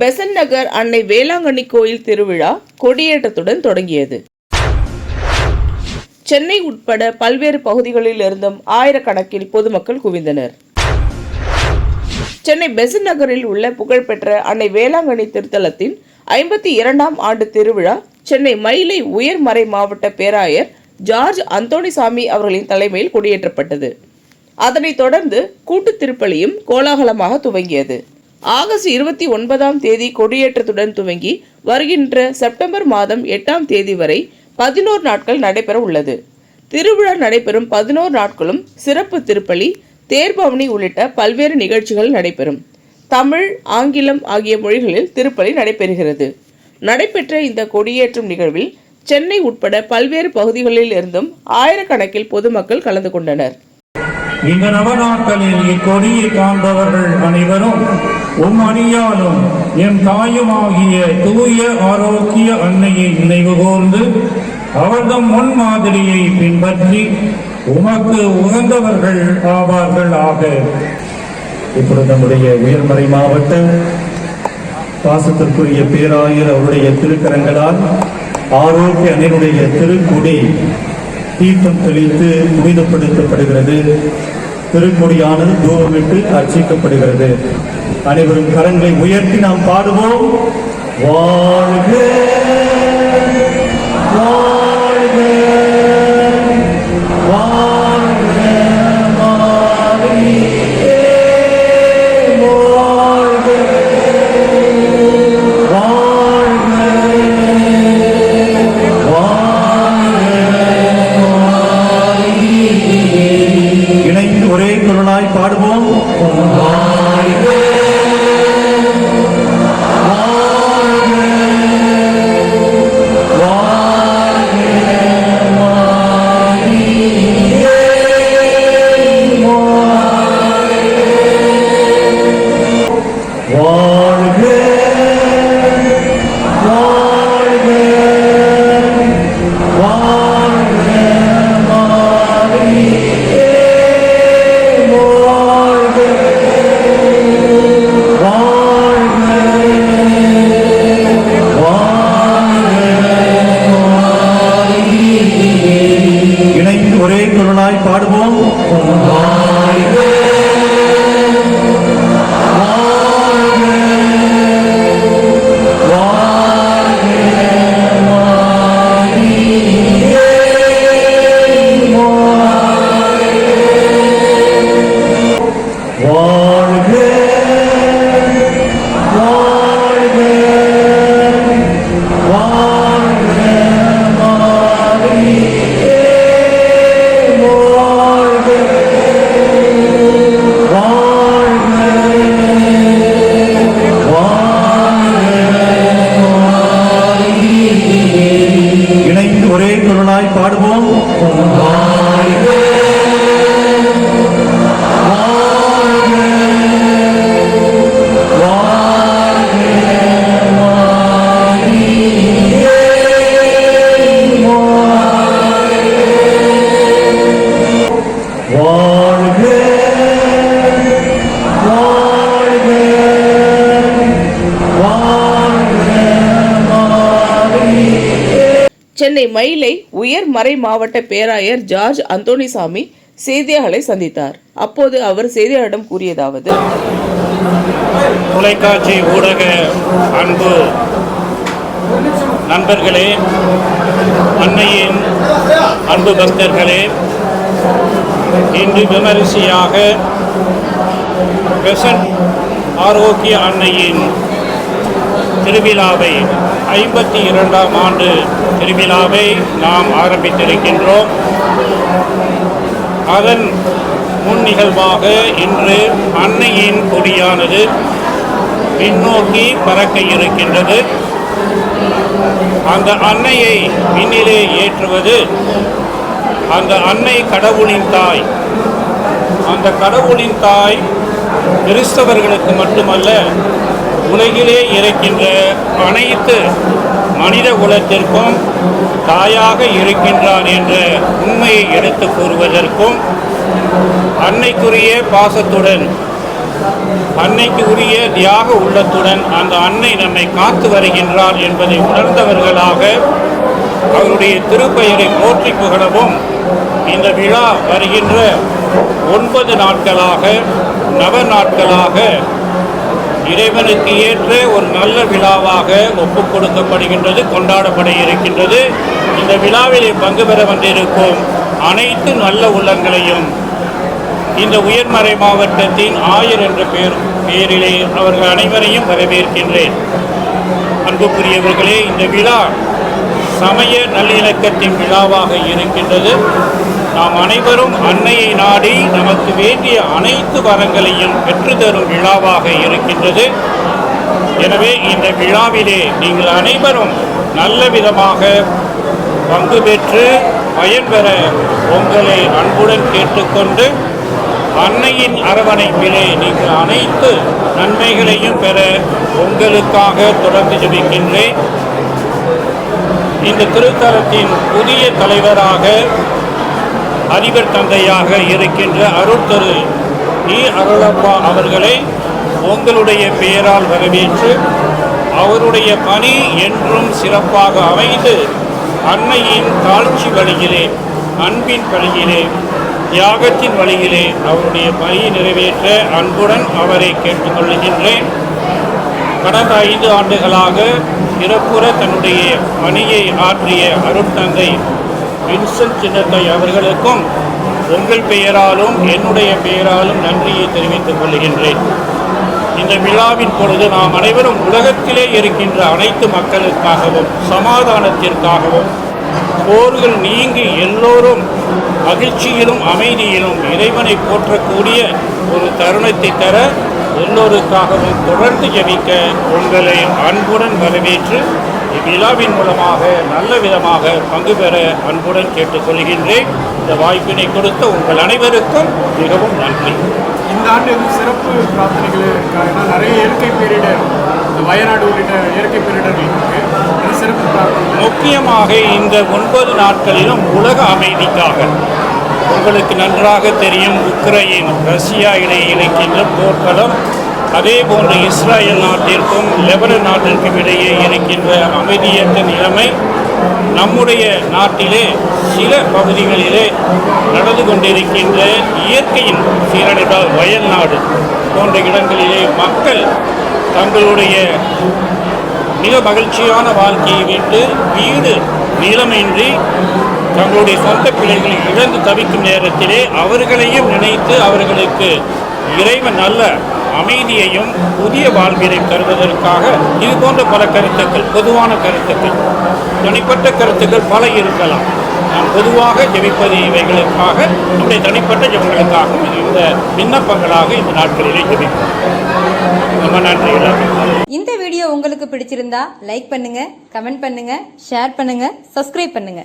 பெசன் நகர் அன்னை வேளாங்கண்ணி கோயில் திருவிழா கொடியேற்றத்துடன் தொடங்கியது. சென்னை உட்பட பல்வேறு பகுதிகளில் இருந்தும் ஆயிரக்கணக்கில் பொதுமக்கள் குவிந்தனர். சென்னை பெசன் நகரில் உள்ள புகழ்பெற்ற அன்னை வேளாங்கண்ணி திருத்தலத்தின் ஐம்பத்தி இரண்டாம் ஆண்டு திருவிழா சென்னை மயிலை உயர்மறை மாவட்ட பேராயர் ஜார்ஜ் அந்தோணிசாமி அவர்களின் தலைமையில் கொடியேற்றப்பட்டது. அதனைத் தொடர்ந்து கூட்டு திருப்பலியும் கோலாகலமாக துவங்கியது. ஆகஸ்ட் இருபத்தி ஒன்பதாம் தேதி கொடியேற்றத்துடன் துவங்கி வருகின்ற செப்டம்பர் மாதம் எட்டாம் தேதி வரை பதினோரு நாட்கள் நடைபெற உள்ளது. திருவிழா நடைபெறும் பதினோரு நாட்களும் சிறப்பு திருப்பலி தேர்பவனி உள்ளிட்ட பல்வேறு நிகழ்ச்சிகள் நடைபெறும். தமிழ் ஆங்கிலம் ஆகிய மொழிகளில் திருப்பலி நடைபெறுகிறது. நடைபெற்ற இந்த கொடியேற்றும் நிகழ்வில் சென்னை உட்பட பல்வேறு பகுதிகளில் இருந்தும் ஆயிரக்கணக்கில் பொதுமக்கள் கலந்து கொண்டனர். இந்த நவநாட்களில் இக்கொடியை காண்பவர்கள் அனைவரும் உம் அணியாலும் தாயும் தாயுமாகிய தூய ஆரோக்கிய அன்னையை நினைவு கூர்ந்து அவர்தம் முன்மாதிரியை பின்பற்றி உமக்கு உகந்தவர்கள் ஆவார்கள் ஆக இப்பொழுது நம்முடைய உயர்மறை மாவட்ட பாசத்திற்குரிய பேராயர் அவருடைய திருக்கரங்களால் ஆரோக்கிய அன்னையுடைய திருக்குடி தீர்த்தம் தெளித்து புனிதப்படுத்தப்படுகிறது. திருக்கொடியானது தூபமிட்டு அர்ச்சிக்கப்படுகிறது. அனைவரும் கரங்களை உயர்த்தி நாம் பாடுவோம். வாழ்க ஒரே குரலாய் பாடுவோம் சென்னை மயிலை உயர்மறை மாவட்ட பேராயர் ஜார்ஜ் அந்தோணிசாமி செய்தியாளர்களை சந்தித்தார். அப்போது அவர் செய்தியாளரிடம் கூறியதாவது தொலைக்காட்சி ஊடக அன்பு நண்பர்களே அன்னையின் அன்பு பக்தர்களே இன்று விமரிசையாக ஆரோக்கிய அன்னையின் திருவிழாவை ஐம்பத்தி இரண்டாம் ஆண்டு திருவிழாவை நாம் ஆரம்பித்திருக்கின்றோம். அதன் முன் நிகழ்வாக இன்று அன்னையின் கொடியானது பின்னோக்கி பறக்க இருக்கின்றது. அந்த அன்னையை விண்ணிலே ஏற்றுவது அந்த அன்னை கடவுளின் தாய். அந்த கடவுளின் தாய் கிறிஸ்தவர்களுக்கு மட்டுமல்ல உலகிலே இருக்கின்ற அனைத்து மனித குலத்திற்கும் தாயாக இருக்கின்றார் என்ற உண்மையை எடுத்து கூறுவதற்கும் அன்னைக்குரிய பாசத்துடன் அன்னைக்கு உரிய தியாக உள்ளத்துடன் அந்த அன்னை நம்மை காத்து வருகின்றார் என்பதை உணர்ந்தவர்களாக அவருடைய திருப்பெயரை போற்றி புகழவும் இந்த விழா வருகின்ற ஒன்பது நாட்களாக நவ நாட்களாக இறைவனுக்கு ஏற்ற ஒரு நல்ல விழாவாக ஒப்புக் கொடுக்கப்படுகின்றது கொண்டாடப்பட இருக்கின்றது. இந்த விழாவிலே பங்கு பெற வந்திருக்கும் அனைத்து நல்ல உள்ளங்களையும் இந்த உயர்மறை மாவட்டத்தின் ஆயர் என்ற பெயர் பெயரிலே அவர்கள் அனைவரையும் வரவேற்கின்றேன். அன்புக்குரியவர்களே இந்த விழா சமய நல்லிணக்கத்தின் விழாவாக இருக்கின்றது. நாம் அனைவரும் அன்னையை நாடி நமக்கு வேண்டிய அனைத்து வரங்களையும் பெற்றுத்தரும் விழாவாக இருக்கின்றது. எனவே இந்த விழாவிலே நீங்கள் அனைவரும் நல்ல விதமாக பங்கு பெற்று பயன்பெற உங்களை அன்புடன் கேட்டுக்கொண்டு அன்னையின் அரவணைப்பிலே நீங்கள் அனைத்து நன்மைகளையும் பெற உங்களுக்காக தொடர்ந்து ஜபிக்கின்றேன். இந்த திருத்தலத்தின் புதிய தலைவராக அதிபர் தந்தையாக இருக்கின்ற அருட்தரு இ அருளப்பா அவர்களை உங்களுடைய பெயரால் வரவேற்று அவருடைய பணி என்றும் சிறப்பாக அமைந்து அன்னையின் தாழ்ச்சி வழியிலே அன்பின் வழியிலே தியாகத்தின் வழியிலே அவருடைய பணியை நிறைவேற்ற அன்புடன் அவரை கேட்டுக்கொள்கின்றேன். கடந்த ஐந்து ஆண்டுகளாக இறப்புற தன்னுடைய பணியை ஆற்றிய அருட்தந்தை வின்சென்ட் சின்னத்தை அவர்களுக்கும் உங்கள் பெயராலும் என்னுடைய பெயராலும் நன்றியை தெரிவித்துக் கொள்கின்றேன். இந்த விழாவின் பொழுது நாம் அனைவரும் உலகத்திலே இருக்கின்ற அனைத்து மக்களுக்காகவும் சமாதானத்திற்காகவும் போர்கள் நீங்கி எல்லோரும் மகிழ்ச்சியிலும் அமைதியிலும் இறைவனை போற்றக்கூடிய ஒரு தருணத்தை தர எல்லோருக்காகவும் தொடர்ந்து ஜபிக்க உங்களை அன்புடன் வரவேற்று இவ்விழாவின் மூலமாக நல்ல விதமாக பங்கு பெற அன்புடன் கேட்டுக்கொள்கின்றேன். இந்த வாய்ப்பினை கொடுத்த உங்கள் அனைவருக்கும் மிகவும் நன்றி. இந்த ஆண்டு வந்து சிறப்பு பிரார்த்தனைகள் இருக்கா? ஏன்னா நிறைய இயற்கை பேரிடர் இந்த வயநாடு உள்ளிட்ட இயற்கை பேரிடர்கள் இருக்கு. அது சிறப்பு பிரார்த்தனை முக்கியமாக இந்த ஒன்பது நாட்களிலும் உலக அமைதிக்காக உங்களுக்கு நன்றாக தெரியும் உக்ரைன் ரஷ்யா இடையே இருக்கின்ற போர்க்களம். அதே போன்று இஸ்ராயல் நாட்டிற்கும் லெபனன் நாட்டிற்கும் இடையே இருக்கின்ற அமைதியற்ற நிலைமை நம்முடைய நாட்டிலே சில பகுதிகளிலே நடந்து கொண்டிருக்கின்ற இயற்கையின் சீரழிவால் வயல் நாடு போன்ற இடங்களிலே மக்கள் தங்களுடைய மிக மகிழ்ச்சியான வாழ்க்கையை விட்டு வீடு நீளமின்றி தங்களுடைய சொந்த பிள்ளைகளை இழந்து தவிக்கும் நேரத்திலே அவர்களையும் நினைத்து அவர்களுக்கு இறைவன் நல்ல அமைதியையும் புதிய வாழ்வினை தருவதற்காக இது போன்ற பல கருத்துக்கள் பொதுவான கருத்துக்கள் தனிப்பட்ட கருத்துக்கள் பல இருக்கலாம். நான் பொதுவாக ஜெபிப்பது இவைகளுக்காக நம்முடைய தனிப்பட்ட ஜபங்களுக்காகவும் இந்த விண்ணப்பங்களாக இந்த நாட்களிலே ஜெபிப்போம். ரொம்ப நன்றி இந்த வீடியோ உங்களுக்கு பிடிச்சிருந்தா லைக் பண்ணுங்க கமெண்ட் பண்ணுங்க ஷேர் பண்ணுங்க சப்ஸ்கிரைப் பண்ணுங்க.